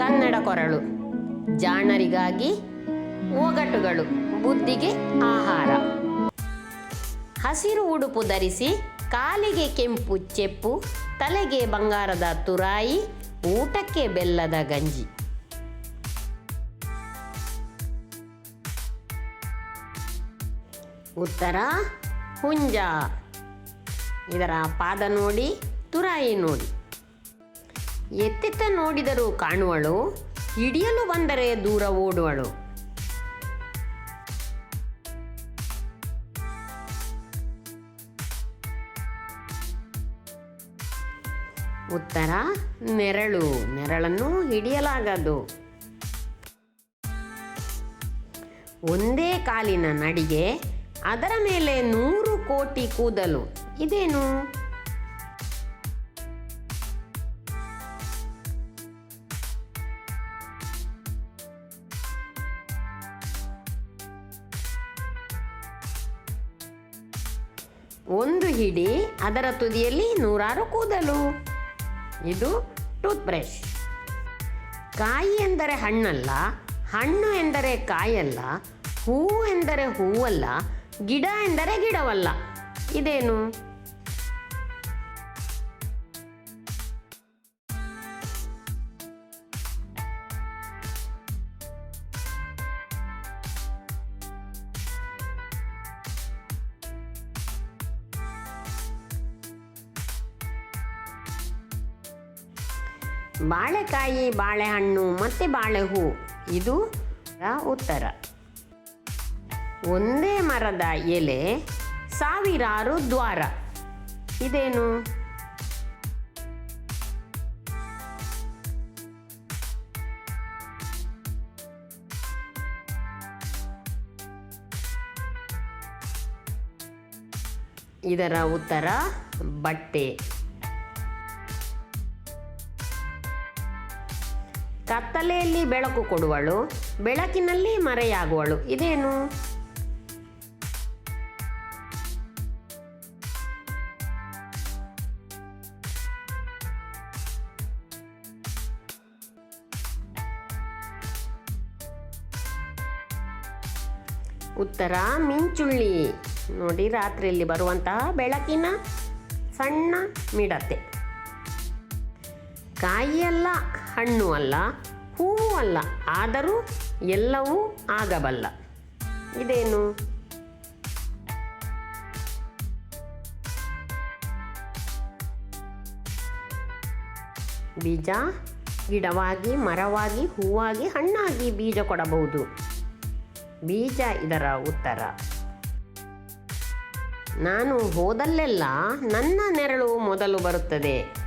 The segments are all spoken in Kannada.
ಕನ್ನಡ ಕೊರಳು. ಜಾಣರಿಗಾಗಿ ಒಗಟುಗಳು ಬುದ್ಧಿಗೆ ಆಹಾರ. ಹಸಿರು ಉಡುಪು ಧರಿಸಿ ಕಾಲಿಗೆ ಕೆಂಪು ಚೆಪ್ಪು, ತಲೆಗೆ ಬಂಗಾರದ ತುರಾಯಿ, ಊಟಕ್ಕೆ ಬೆಲ್ಲದ ಗಂಜಿ. ಉತ್ತರ, ಹುಂಜ. ಇದರ ಪಾದ ನೋಡಿ, ತುರಾಯಿ ನೋಡಿ. ಎತ್ತೆತ್ತ ನೋಡಿದರೂ ಕಾಣುವಳು, ಹಿಡಿಯಲು ಬಂದರೆ ದೂರ ಓಡುವಳು. ಉತ್ತರ, ನೆರಳು. ನೆರಳನ್ನು ಹಿಡಿಯಲಾಗದು. ಒಂದೇ ಕಾಲಿನ ನಡಿಗೆ ಅದರ ಮೇಲೆ ನೂರು ಕೋಟಿ ಕೂದಲು. ಇದೇನು? ಒಂದು ಹಿಡಿ ಅದರ ತುದಿಯಲ್ಲಿ ನೂರಾರು ಕೂದಲು. ಇದು ಟೂತ್ ಬ್ರಷ್ ಕಾಯಿ ಎಂದರೆ ಹಣ್ಣಲ್ಲ, ಹಣ್ಣು ಎಂದರೆ ಕಾಯಲ್ಲ ಹೂವು ಎಂದರೆ ಹೂವಲ್ಲ, ಗಿಡ ಎಂದರೆ ಗಿಡವಲ್ಲ. ಇದೇನು? ಬಾಳೆಕಾಯಿ, ಬಾಳೆಹಣ್ಣು ಮತ್ತೆ ಬಾಳೆಹೂ. ಇದು ಉತ್ತರ. ಒಂದೇ ಮರದ ಎಲೆ, ಸಾವಿರಾರು ದ್ವಾರ. ಇದೇನು? ಇದರ ಉತ್ತರ ಬಟ್ಟೆ. ಕತ್ತಲೆಯಲ್ಲಿ ಬೆಳಕು ಕೊಡುವಳು, ಬೆಳಕಿನಲ್ಲಿ ಮರೆಯಾಗುವಳು. ಇದೇನು? ಉತ್ತರ, ಮಿಂಚುಳ್ಳಿ. ನೋಡಿ, ರಾತ್ರಿಯಲ್ಲಿ ಬರುವಂತಹ ಬೆಳಕಿನ ಸಣ್ಣ ಮಿಡತೆ. ಕಾಯಿಯಲ್ಲ, ಹಣ್ಣು ಅಲ್ಲ ಹೂವು ಅಲ್ಲ. ಆದರೂ ಎಲ್ಲವೂ ಆಗಬಲ್ಲ. ಇದೇನು? ಬೀಜ ಗಿಡವಾಗಿ, ಮರವಾಗಿ, ಹೂವಾಗಿ, ಹಣ್ಣಾಗಿ ಬೀಜ ಕೊಡಬಹುದು. ಬೀಜ ಇದರ ಉತ್ತರ. ನಾನು ಹೋದಲ್ಲೆಲ್ಲ ನನ್ನ ನೆರಳು ಮೊದಲು ಬರುತ್ತದೆ.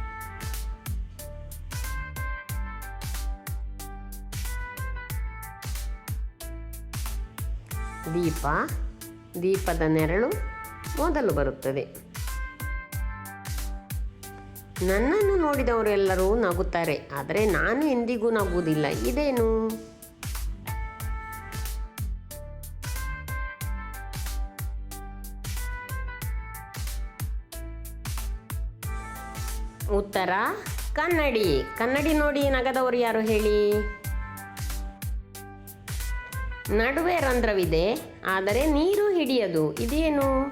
ದೀಪ, ದೀಪದ ನೆರಳು ಮೊದಲು ಬರುತ್ತದೆ ನನ್ನನ್ನು ನೋಡಿದವರು ಎಲ್ಲರೂ ನಗುತ್ತಾರೆ, ಆದರೆ ನಾನು ಎಂದಿಗೂ ನಗುವುದಿಲ್ಲ. ಇದೇನು? ಉತ್ತರ ಕನ್ನಡಿ. ಕನ್ನಡಿ ನೋಡಿ ನಗದವರು ಯಾರು ಹೇಳಿ? ನಡುವೆ ರಂಧ್ರವಿದೆ ಆದರೆ ನೀರು ಹಿಡಿಯದು. ಇದೇನು?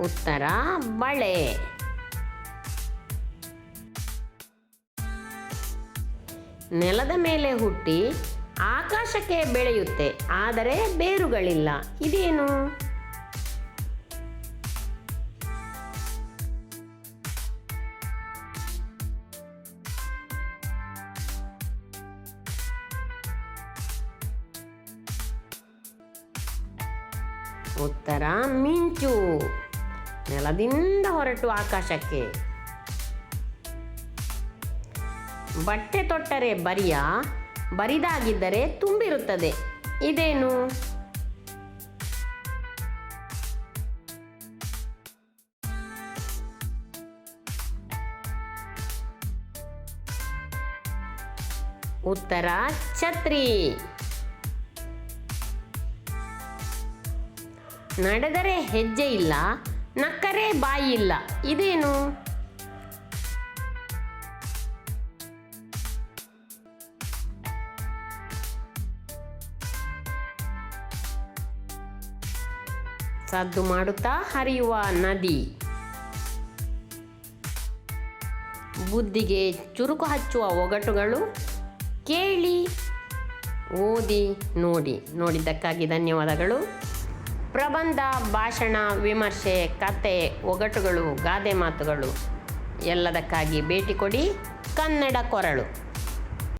ಉತ್ತರ ಬಳೆ. ನೆಲದ ಮೇಲೆ ಹುಟ್ಟಿ ಆಕಾಶಕ್ಕೆ ಬೆಳೆಯುತ್ತೆ ಆದರೆ ಬೇರುಗಳಿಲ್ಲ. ಇದೇನು? ಉತ್ತರ ಮಿಂಚು. ನೆಲದಿಂದ ಹೊರಟು ಆಕಾಶಕ್ಕೆ. ಬಟ್ಟೆ ತೊಟ್ಟರೆ ಬರಿಯ ಬರಿದಾಗಿದ್ದರೆ ತುಂಬಿರುತ್ತದೆ. ಇದೇನು? ಉತ್ತರ ಛತ್ರಿ. ನಡೆದರೆ ಹೆಜ್ಜೆ ಇಲ್ಲ ನಕ್ಕರೆ ಬಾಯಿ ಇಲ್ಲ. ಇದೇನು? ಸದ್ದು ಮಾಡುತ್ತಾ ಹರಿಯುವ ನದಿ. ಬುದ್ಧಿಗೆ ಚುರುಕು ಹಚ್ಚುವ ಒಗಟುಗಳು ಕೇಳಿ, ಓದಿ, ನೋಡಿ. ನೋಡಿದ್ದಕ್ಕಾಗಿ ಧನ್ಯವಾದಗಳು. ಪ್ರಬಂಧ, ಭಾಷಣ, ವಿಮರ್ಶೆ, ಕತೆ, ಒಗಟುಗಳು, ಗಾದೆ ಮಾತುಗಳು ಎಲ್ಲದಕ್ಕಾಗಿ ಭೇಟಿ ಕೊಡಿ ಕನ್ನಡ ಕೊರಳು.